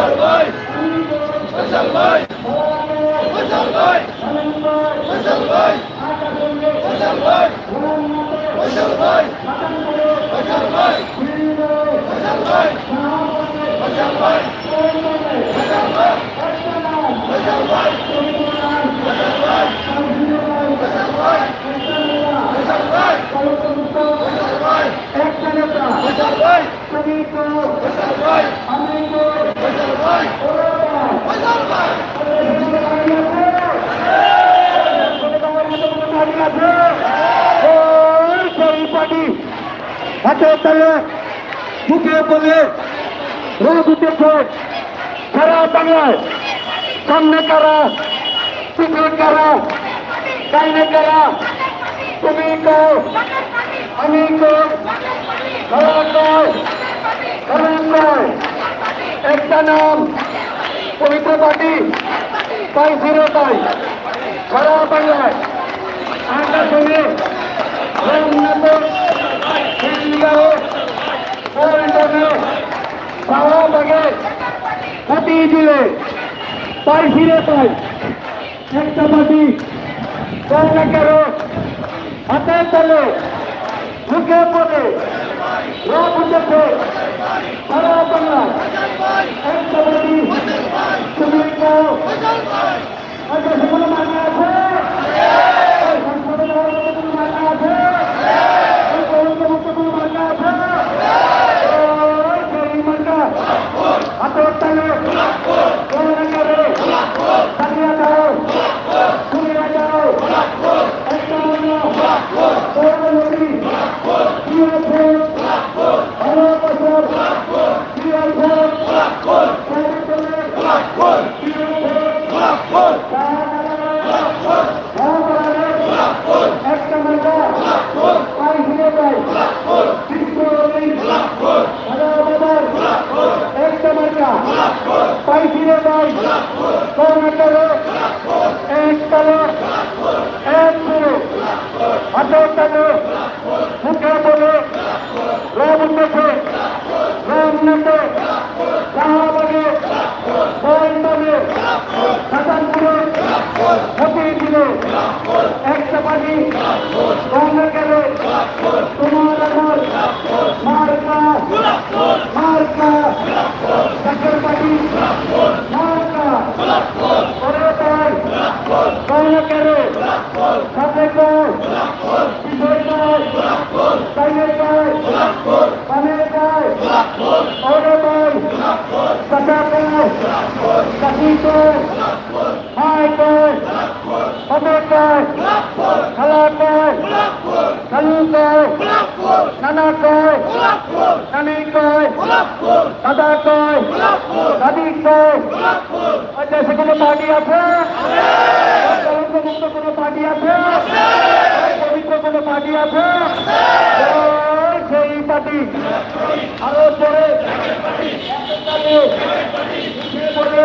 Salvai! Salvai! হাতে তালে মুখে বলে উঠেছে সারা বাংলায় সামনে কারা, পিছনে কারা, ডাইনে কারা, তুমি কো, আমি কো কারা কয় কারা কয়। একটা নাম পবিত্র পার্টি, তাই ফিরে তাই। সারা বাংলায় আকাশনে রংনাথ বাবা তাকে হাতিয়ে দিলে তাই ফিরে পাই একটা পাটি কম না কেন হাতে তালে মুখে পড়ে রাত সারা বাংলা পাই ফিরে পাই কর্মকালো এক কালো এক পুরো হাজার কালো মুখে বলে রাম উন্নত রাম উন্নত রাম ছিল একটা পার্টি বাংলা গেল তোমার আমার মার্কা মার্কা ডাক্তার পার্টি মার্কা। ওরে তাই বাংলা গেল সাথে কর। বিজয় পায় তাইলে পায় মানে পায় ওরে পায় কাটা পায় কাটি পায় খালাকয় খালুকয় নানাকয় নানিকয় দাদাকয় দাদিকয় আচ্ছা সে পার্টি আছে? পার্টি আছে? পবিত্র পার্টি আছে? পার্টি। আরও জোরে। পরে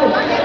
सरकार